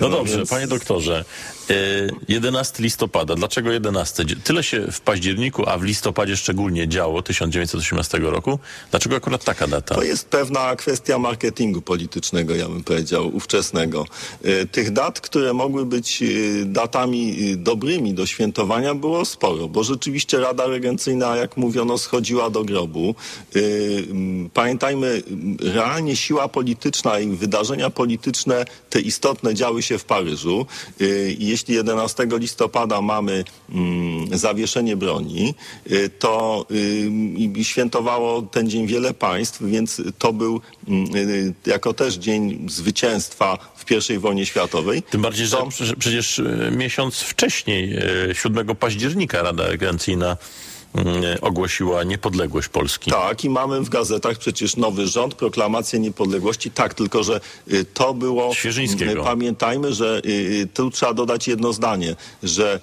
No dobrze, więc- panie doktorze. e, 11 listopada. Dlaczego 11? Dzie- Tyle się w październiku, a w listopadzie szczególnie działo 1918 roku. Dlaczego akurat taka data? To jest pewna kwestia marketingu politycznego, ja bym powiedział, ówczesnego. E, Tych dat, które mogły być e, datami dobrymi do świętowania, było sporo, bo rzeczywiście Rada Regencyjna, jak mówiono, schodziła do grobu. Pamiętajmy, realnie siła polityczna i wydarzenia polityczne, te istotne, działy się w Paryżu. I Jeśli 11 listopada mamy mm, zawieszenie broni, e, to i świętowało ten dzień wiele państw, więc to był mm, y, jako też dzień zwycięstwa w I wojnie światowej. Tym bardziej, że To- prze- przecież miesiąc wcześniej, e, 7 października, Rada Regencyjna ogłosiła niepodległość Polski. Tak, i mamy w gazetach przecież nowy rząd, proklamację niepodległości. Tak, tylko że y, to było. Świeżyńskiego. y, Pamiętajmy, że y, tu trzeba dodać jedno zdanie, że mm,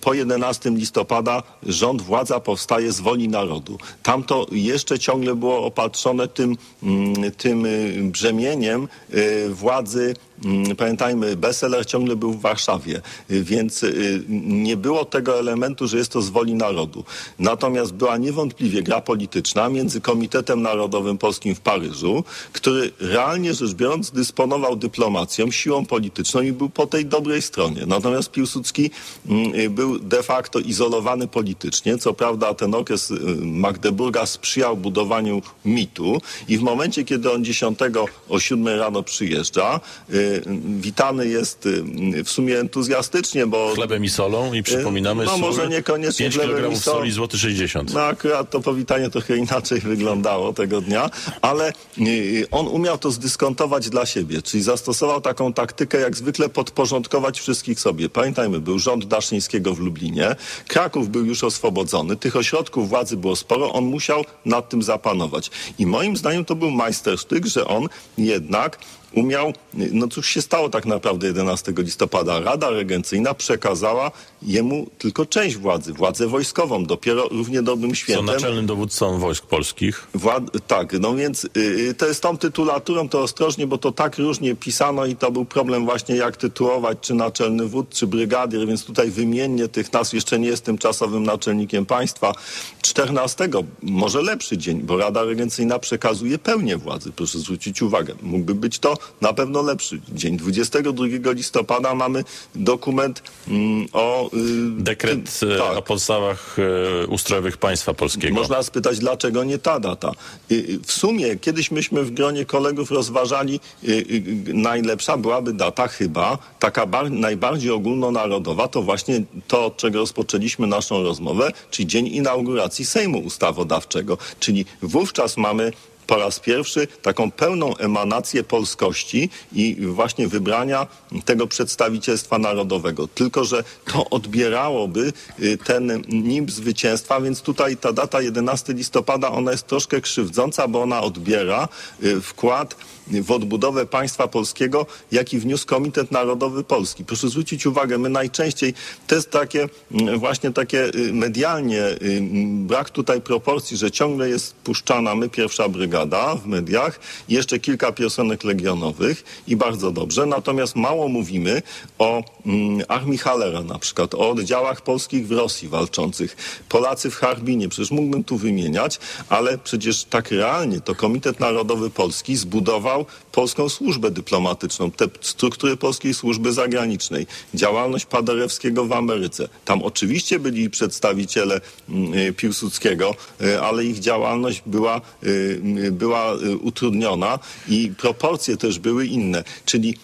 po 11 listopada rząd, władza powstaje z woli narodu. Tam to jeszcze ciągle było opatrzone tym, mm, tym y, brzemieniem y, władzy. Mm, Pamiętajmy, Besseler ciągle był w Warszawie, y, więc nie było tego elementu, że jest to z woli narodu. Natomiast była niewątpliwie gra polityczna między Komitetem Narodowym Polskim w Paryżu, który realnie rzecz biorąc dysponował dyplomacją, siłą polityczną i był po tej dobrej stronie. Natomiast Piłsudski mm, był de facto izolowany politycznie. Co prawda ten okres y, Magdeburga sprzyjał budowaniu mitu i w momencie, kiedy on 10 o 7 rano przyjeżdża, y, witany jest y, w sumie entuzjastycznie, bo Chlebem i solą i przypominamy no, może niekoniecznie 5 chlebem kg soli, złoty 60. no akurat to powitanie trochę inaczej wyglądało tego dnia, ale y, on umiał to zdyskontować dla siebie, czyli zastosował taką taktykę, jak zwykle podporządkować wszystkich sobie. Pamiętajmy, był rząd W Lublinie, Kraków był już oswobodzony, tych ośrodków władzy było sporo, on musiał nad tym zapanować. I moim zdaniem to był majstersztyk, że on jednak umiał, no cóż się stało tak naprawdę 11 listopada. Rada Regencyjna przekazała jemu tylko część władzy, władzę wojskową, dopiero równie dobrym świętem. naczelnym dowódcą wojsk polskich. Wład... Tak, no więc y, to jest tą tytulaturą, to ostrożnie, bo to tak różnie pisano i to był problem właśnie jak tytułować, czy naczelny wódz, czy brygadier, więc tutaj wymiennie tych nazw jeszcze nie jestem czasowym naczelnikiem państwa. 14, może lepszy dzień, bo Rada Regencyjna przekazuje pełnię władzy, proszę zwrócić uwagę. Mógłby być to na pewno lepszy dzień. 22 listopada mamy dokument mm, o... y, Dekret e, tak. o podstawach e, ustrojowych państwa polskiego. Można spytać, dlaczego nie ta data. Y, y, W sumie kiedyś myśmy w gronie kolegów rozważali, y, y, najlepsza byłaby data chyba, taka bar- najbardziej ogólnonarodowa, to właśnie to, od czego rozpoczęliśmy naszą rozmowę, czyli dzień inauguracji Sejmu Ustawodawczego. Czyli wówczas mamy po raz pierwszy taką pełną emanację polskości i właśnie wybrania tego przedstawicielstwa narodowego. Tylko, że to odbierałoby y, ten nim zwycięstwa, więc tutaj ta data 11 listopada, ona jest troszkę krzywdząca, bo ona odbiera y, wkład w odbudowę państwa polskiego, jaki wniósł Komitet Narodowy Polski. Proszę zwrócić uwagę, my najczęściej, to jest takie mm, właśnie takie y, medialnie, y, mm, brak tutaj proporcji, że ciągle jest puszczana my pierwsza brygada w mediach, jeszcze kilka piosenek legionowych i bardzo dobrze, natomiast mało mówimy o mm, Armii Halera na przykład, o oddziałach polskich w Rosji walczących, Polacy w Harbinie, przecież mógłbym tu wymieniać, ale przecież tak realnie to Komitet Narodowy Polski zbudował polską służbę dyplomatyczną, te struktury polskiej służby zagranicznej, działalność Paderewskiego w Ameryce. Tam oczywiście byli przedstawiciele mm, y, Piłsudskiego, y, ale ich działalność była, y, była utrudniona i proporcje też były inne. Czyli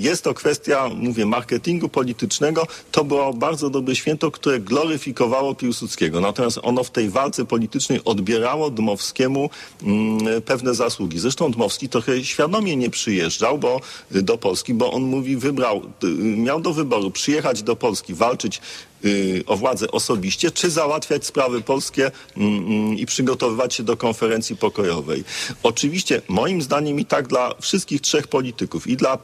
jest to kwestia, mówię, marketingu politycznego. To było bardzo dobre święto, które gloryfikowało Piłsudskiego. Natomiast ono w tej walce politycznej odbierało Dmowskiemu mm, pewne zasługi. Zresztą Dmowski trochę świadomie nie przyjeżdżał bo, do Polski, bo on mówi, wybrał, y, miał do wyboru przyjechać do Polski, walczyć y, o władzę osobiście, czy załatwiać sprawy polskie mm, mm, i przygotowywać się do konferencji pokojowej. Oczywiście, moim zdaniem i tak dla wszystkich trzech polityków, i dla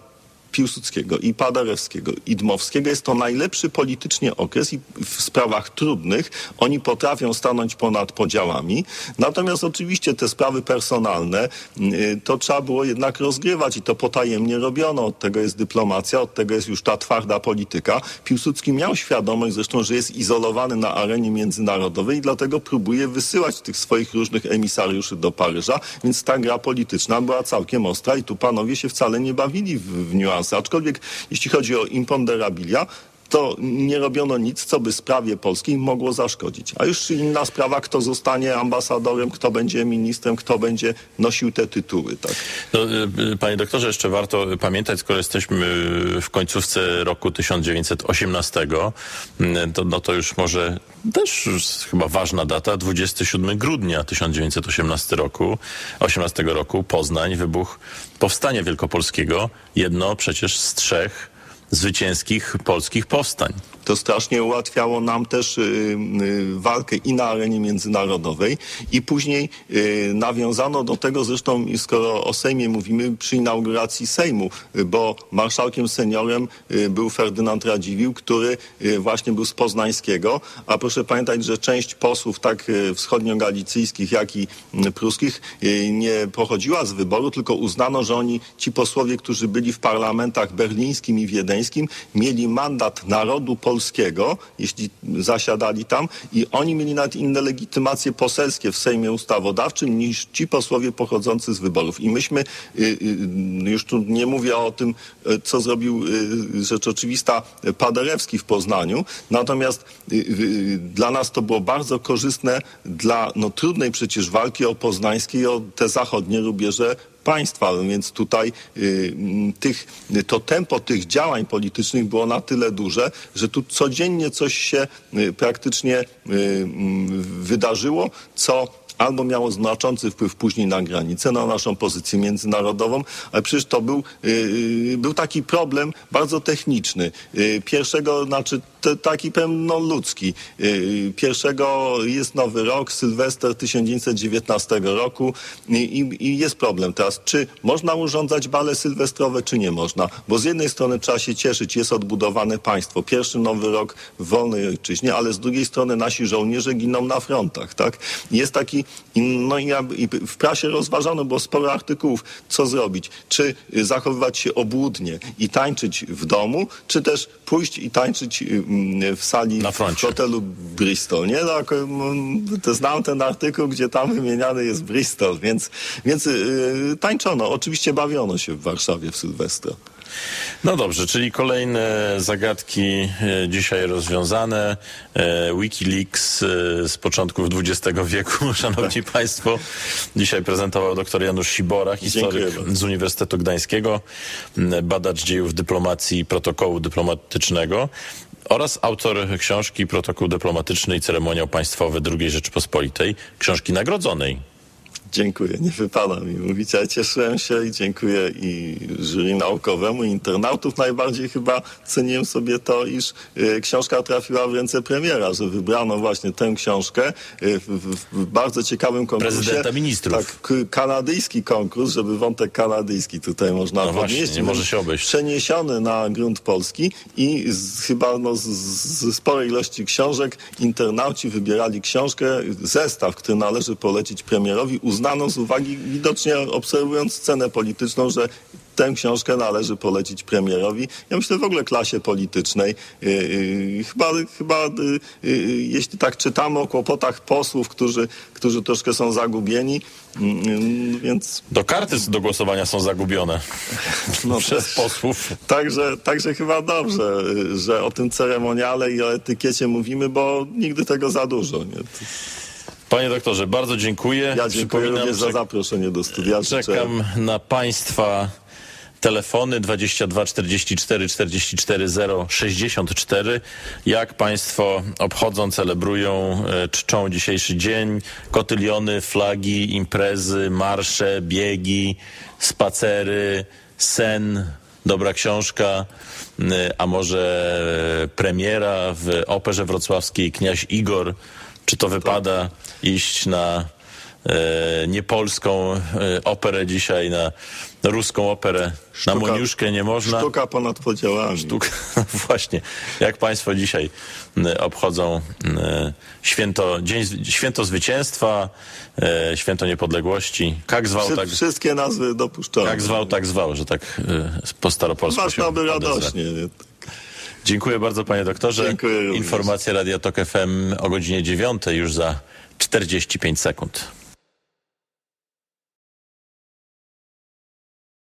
Piłsudskiego, i Paderewskiego, i Dmowskiego jest to najlepszy politycznie okres i w sprawach trudnych oni potrafią stanąć ponad podziałami. Natomiast oczywiście te sprawy personalne y, to trzeba było jednak rozgrywać i to potajemnie robiono. Od tego jest dyplomacja, od tego jest już ta twarda polityka. Piłsudski miał świadomość zresztą, że jest izolowany na arenie międzynarodowej i dlatego próbuje wysyłać tych swoich różnych emisariuszy do Paryża, więc ta gra polityczna była całkiem ostra i tu panowie się wcale nie bawili w, w. Aczkolwiek jeśli chodzi o imponderabilia, to nie robiono nic, co by sprawie polskiej mogło zaszkodzić. A już inna sprawa, kto zostanie ambasadorem, kto będzie ministrem, kto będzie nosił te tytuły. Tak? No, y, panie doktorze, jeszcze warto pamiętać, skoro jesteśmy w końcówce roku 1918, y, to, no to już może też chyba ważna data, 27 grudnia 1918 roku, 18 roku, Poznań, wybuch Powstania Wielkopolskiego, jedno przecież z trzech zwycięskich polskich powstań. To strasznie ułatwiało nam też y, y, walkę i na arenie międzynarodowej i później y, nawiązano do tego, zresztą skoro o Sejmie mówimy, przy inauguracji Sejmu, bo marszałkiem seniorem był Ferdynand Radziwiłł, który właśnie był z Poznańskiego, a proszę pamiętać, że część posłów tak wschodnio-galicyjskich, jak i pruskich nie pochodziła z wyboru, tylko uznano, że oni, ci posłowie, którzy byli w parlamentach berlińskim i wiedeńskim, mieli mandat narodu polskiego, jeśli zasiadali tam i oni mieli nawet inne legitymacje poselskie w Sejmie Ustawodawczym niż ci posłowie pochodzący z wyborów. I myśmy, y, y, już tu nie mówię o tym, y, co zrobił rzecz oczywista Paderewski w Poznaniu, natomiast dla nas to było bardzo korzystne dla no, trudnej przecież walki o poznańskie i o te zachodnie rubieże państwa, więc tutaj y, tych, to tempo tych działań politycznych było na tyle duże, że tu codziennie coś się y, praktycznie y, wydarzyło, co albo miało znaczący wpływ później na granicę, na naszą pozycję międzynarodową, ale przecież to był, był taki problem bardzo techniczny. Pierwszego, znaczy taki pewno ludzki. Y, Pierwszego jest nowy rok, Sylwester 1919 roku i, i, jest problem teraz, czy można urządzać bale sylwestrowe, czy nie można. Bo z jednej strony trzeba się cieszyć, jest odbudowane państwo, pierwszy nowy rok w wolnej ojczyźnie, ale z drugiej strony nasi żołnierze giną na frontach, tak? Jest taki, no i w prasie rozważano było sporo artykułów, co zrobić. Czy zachowywać się obłudnie i tańczyć w domu, czy też pójść i tańczyć y, w sali Na w hotelu Bristol, nie? No, mm, to znam ten artykuł, gdzie tam wymieniany jest Bristol, więc, więc yy, tańczono. Oczywiście bawiono się w Warszawie w Sylwestra. No dobrze, czyli kolejne zagadki e, dzisiaj rozwiązane. E, Wikileaks e, z początków XX wieku, szanowni państwo. Dzisiaj prezentował dr Janusz Sibora, historyk Dziękuję z Uniwersytetu Gdańskiego, badacz dziejów dyplomacji i protokołu dyplomatycznego oraz autor książki Protokół dyplomatyczny i ceremoniał państwowy II Rzeczypospolitej, książki nagrodzonej. Dziękuję, nie wypada mi mówić, ale cieszyłem się i dziękuję i jury naukowemu, i internautów. Najbardziej chyba ceniłem sobie to, iż y, książka trafiła w ręce premiera, że wybrano właśnie tę książkę y, w, bardzo ciekawym konkursie. Prezydenta ministrów. Tak, kanadyjski konkurs, żeby wątek kanadyjski tutaj można No właśnie, podnieść. nie może się obejść. Przeniesiony na grunt polski i z, chyba no, z, z sporej ilości książek internauci wybierali książkę, zestaw, który należy polecić premierowi. Uznano z uwagi, widocznie obserwując scenę polityczną, że tę książkę należy polecić premierowi. Ja myślę w ogóle klasie politycznej. Yy, yy, chyba, chyba yy, jeśli tak czytamy o kłopotach posłów, którzy, którzy troszkę są zagubieni, yy, więc Do karty do głosowania są zagubione No przez posłów. Także, także chyba dobrze, y, że o tym ceremoniale i o etykiecie mówimy, bo nigdy tego za dużo. Nie? Panie doktorze, bardzo dziękuję. Ja dziękuję Przypominam, również za zaproszenie do studia. Czekam na Państwa telefony 22 44 44 0 64. Jak Państwo obchodzą, celebrują, e, czczą dzisiejszy dzień? Kotyliony, flagi, imprezy, marsze, biegi, spacery, sen, dobra książka, m, a może e, premiera w Operze Wrocławskiej Kniaź Igor. Czy to wypada iść na e, niepolską e, operę dzisiaj, na ruską operę, na Moniuszkę nie można. Sztuka ponad podziałami. Sztuk, właśnie. Jak Państwo dzisiaj obchodzą m, święto, dzień, święto zwycięstwa, e, święto niepodległości? Jak zwał, Wszy- tak, Wszystkie nazwy dopuszczone. jak zwał, tak zwał, że tak e, po staropolsku Ważne, się radośnie. Dziękuję bardzo panie doktorze. Dziękuję. Informacja Radia Tok FM o godzinie 9 już za 45 sekund.